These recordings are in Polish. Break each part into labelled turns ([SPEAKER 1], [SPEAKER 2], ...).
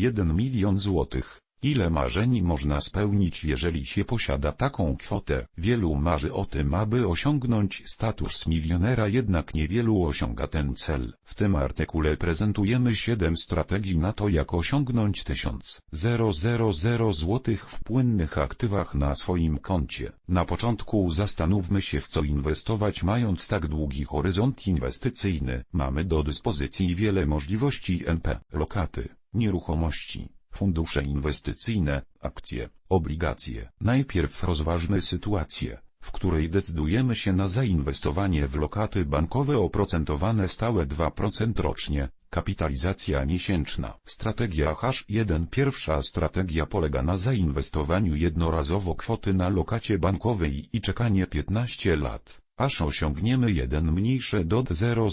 [SPEAKER 1] 1 milion złotych. Ile marzeń można spełnić jeżeli się posiada taką kwotę? Wielu marzy o tym aby osiągnąć status milionera jednak niewielu osiąga ten cel. W tym artykule prezentujemy 7 strategii na to jak osiągnąć 1000 000 złotych w płynnych aktywach na swoim koncie. Na początku zastanówmy się w co inwestować mając tak długi horyzont inwestycyjny. Mamy do dyspozycji wiele możliwości NP, lokaty, nieruchomości fundusze inwestycyjne, akcje, obligacje. Najpierw rozważmy sytuację, w której decydujemy się na zainwestowanie w lokaty bankowe oprocentowane stałe 2% rocznie, kapitalizacja miesięczna. Strategia H1 Pierwsza strategia polega na zainwestowaniu jednorazowo kwoty na lokacie bankowej i czekanie 15 lat, aż osiągniemy jeden mniejsze dot 000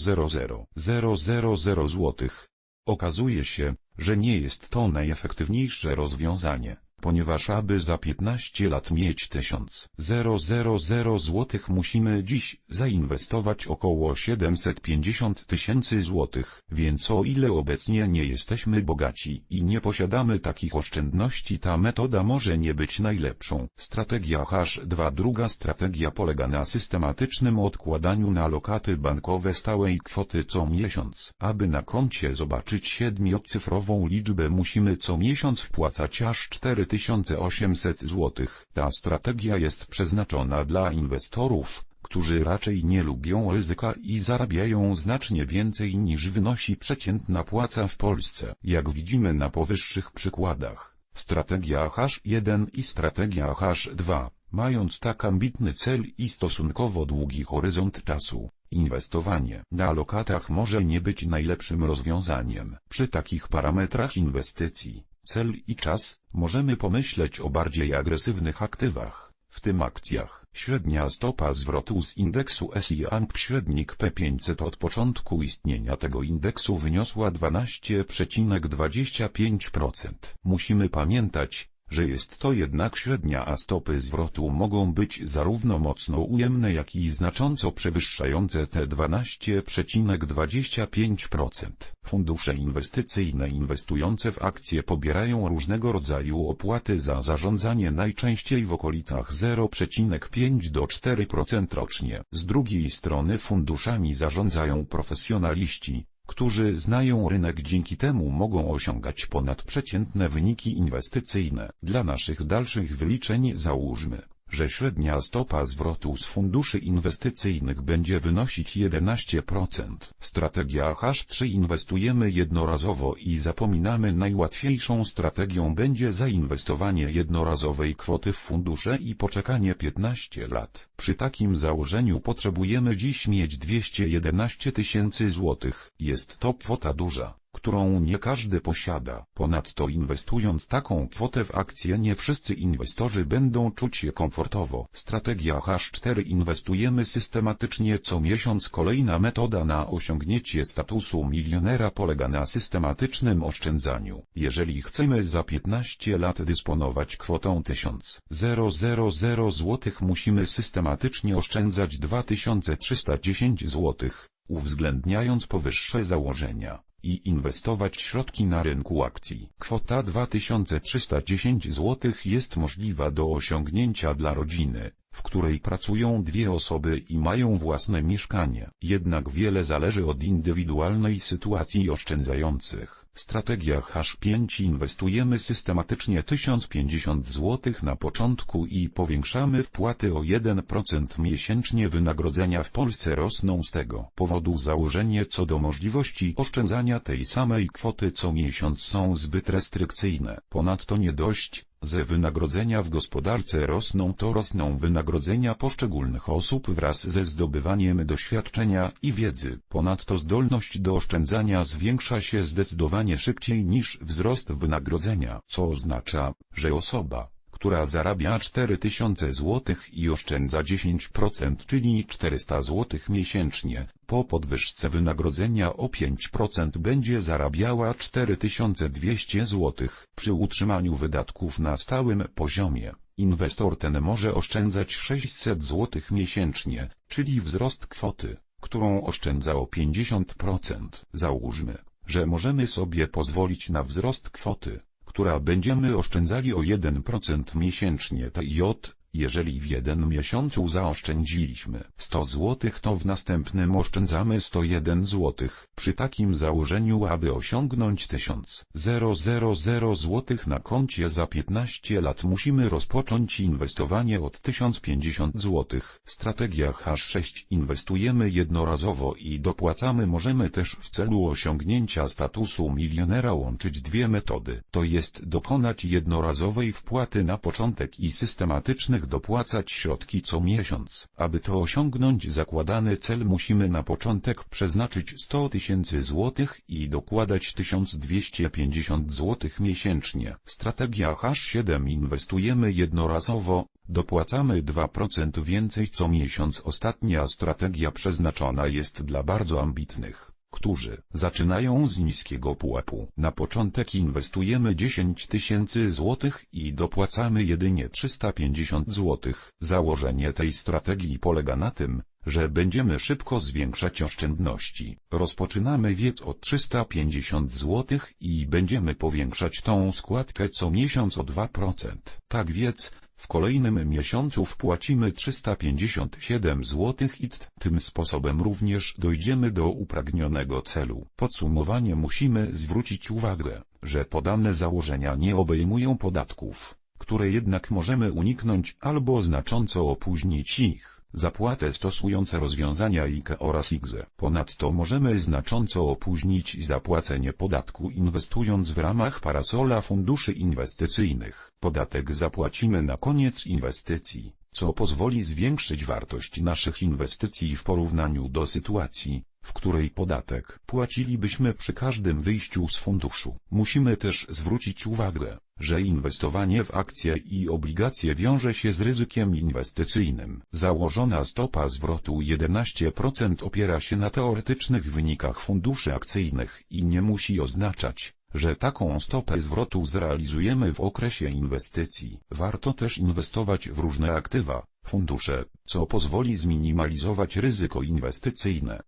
[SPEAKER 1] 000 złotych. Okazuje się, że nie jest to najefektywniejsze rozwiązanie ponieważ aby za 15 lat mieć 1000 000 złotych musimy dziś zainwestować około 750 tysięcy złotych, więc o ile obecnie nie jesteśmy bogaci i nie posiadamy takich oszczędności ta metoda może nie być najlepszą. Strategia H2 Druga strategia polega na systematycznym odkładaniu na lokaty bankowe stałej kwoty co miesiąc. Aby na koncie zobaczyć siedmiocyfrową liczbę musimy co miesiąc wpłacać aż 4000 2800 zł. Ta strategia jest przeznaczona dla inwestorów, którzy raczej nie lubią ryzyka i zarabiają znacznie więcej niż wynosi przeciętna płaca w Polsce. Jak widzimy na powyższych przykładach, strategia H1 i strategia H2, mając tak ambitny cel i stosunkowo długi horyzont czasu, Inwestowanie na lokatach może nie być najlepszym rozwiązaniem. Przy takich parametrach inwestycji, cel i czas, możemy pomyśleć o bardziej agresywnych aktywach, w tym akcjach. Średnia stopa zwrotu z indeksu S&P średnik P500 od początku istnienia tego indeksu wyniosła 12,25%. Musimy pamiętać, że jest to jednak średnia a stopy zwrotu mogą być zarówno mocno ujemne jak i znacząco przewyższające te 12,25%. Fundusze inwestycyjne inwestujące w akcje pobierają różnego rodzaju opłaty za zarządzanie najczęściej w okolicach 0,5 do 4% rocznie. Z drugiej strony funduszami zarządzają profesjonaliści, którzy znają rynek dzięki temu mogą osiągać ponadprzeciętne wyniki inwestycyjne. Dla naszych dalszych wyliczeń załóżmy, że średnia stopa zwrotu z funduszy inwestycyjnych będzie wynosić 11%. Strategia H3 inwestujemy jednorazowo i zapominamy najłatwiejszą strategią będzie zainwestowanie jednorazowej kwoty w fundusze i poczekanie 15 lat. Przy takim założeniu potrzebujemy dziś mieć 211 tysięcy złotych. Jest to kwota duża którą nie każdy posiada. Ponadto inwestując taką kwotę w akcje nie wszyscy inwestorzy będą czuć się komfortowo. Strategia H4 inwestujemy systematycznie co miesiąc kolejna metoda na osiągnięcie statusu milionera polega na systematycznym oszczędzaniu. Jeżeli chcemy za 15 lat dysponować kwotą 1000 000 zł musimy systematycznie oszczędzać 2310 zł, uwzględniając powyższe założenia i inwestować środki na rynku akcji. Kwota 2310 zł jest możliwa do osiągnięcia dla rodziny, w której pracują dwie osoby i mają własne mieszkanie. Jednak wiele zależy od indywidualnej sytuacji oszczędzających. Strategia H5 inwestujemy systematycznie 1050 zł na początku i powiększamy wpłaty o 1% miesięcznie wynagrodzenia w Polsce rosną z tego powodu założenie co do możliwości oszczędzania tej samej kwoty co miesiąc są zbyt restrykcyjne. Ponadto nie dość, ze wynagrodzenia w gospodarce rosną to rosną wynagrodzenia poszczególnych osób wraz ze zdobywaniem doświadczenia i wiedzy. Ponadto zdolność do oszczędzania zwiększa się zdecydowanie szybciej niż wzrost wynagrodzenia, co oznacza, że osoba, która zarabia 4000 zł i oszczędza 10%, czyli 400 zł miesięcznie, po podwyżce wynagrodzenia o 5% będzie zarabiała 4200 zł. Przy utrzymaniu wydatków na stałym poziomie, inwestor ten może oszczędzać 600 zł miesięcznie, czyli wzrost kwoty, którą oszczędza o 50%. Załóżmy, że możemy sobie pozwolić na wzrost kwoty, która będziemy oszczędzali o 1% miesięcznie TJ, jeżeli w jeden miesiącu zaoszczędziliśmy 100 zł to w następnym oszczędzamy 101 zł. Przy takim założeniu aby osiągnąć 1000 zł na koncie za 15 lat musimy rozpocząć inwestowanie od 1050 zł. Strategia H6 inwestujemy jednorazowo i dopłacamy możemy też w celu osiągnięcia statusu milionera łączyć dwie metody. To jest dokonać jednorazowej wpłaty na początek i systematycznych dopłacać środki co miesiąc. Aby to osiągnąć zakładany cel musimy na początek przeznaczyć 100 tysięcy złotych i dokładać 1250 złotych miesięcznie. Strategia H7 inwestujemy jednorazowo, dopłacamy 2% więcej co miesiąc. Ostatnia strategia przeznaczona jest dla bardzo ambitnych którzy zaczynają z niskiego pułapu. Na początek inwestujemy 10 tysięcy złotych i dopłacamy jedynie 350 złotych. Założenie tej strategii polega na tym, że będziemy szybko zwiększać oszczędności. Rozpoczynamy wiec od 350 zł i będziemy powiększać tą składkę co miesiąc o 2%. Tak wiec, w kolejnym miesiącu wpłacimy 357 zł i tym sposobem również dojdziemy do upragnionego celu. Podsumowanie musimy zwrócić uwagę, że podane założenia nie obejmują podatków, które jednak możemy uniknąć albo znacząco opóźnić ich zapłatę stosujące rozwiązania IKE oraz IGZE. Ponadto możemy znacząco opóźnić zapłacenie podatku inwestując w ramach parasola funduszy inwestycyjnych. Podatek zapłacimy na koniec inwestycji, co pozwoli zwiększyć wartość naszych inwestycji w porównaniu do sytuacji, w której podatek płacilibyśmy przy każdym wyjściu z funduszu. Musimy też zwrócić uwagę, że inwestowanie w akcje i obligacje wiąże się z ryzykiem inwestycyjnym. Założona stopa zwrotu 11% opiera się na teoretycznych wynikach funduszy akcyjnych i nie musi oznaczać, że taką stopę zwrotu zrealizujemy w okresie inwestycji. Warto też inwestować w różne aktywa, fundusze, co pozwoli zminimalizować ryzyko inwestycyjne.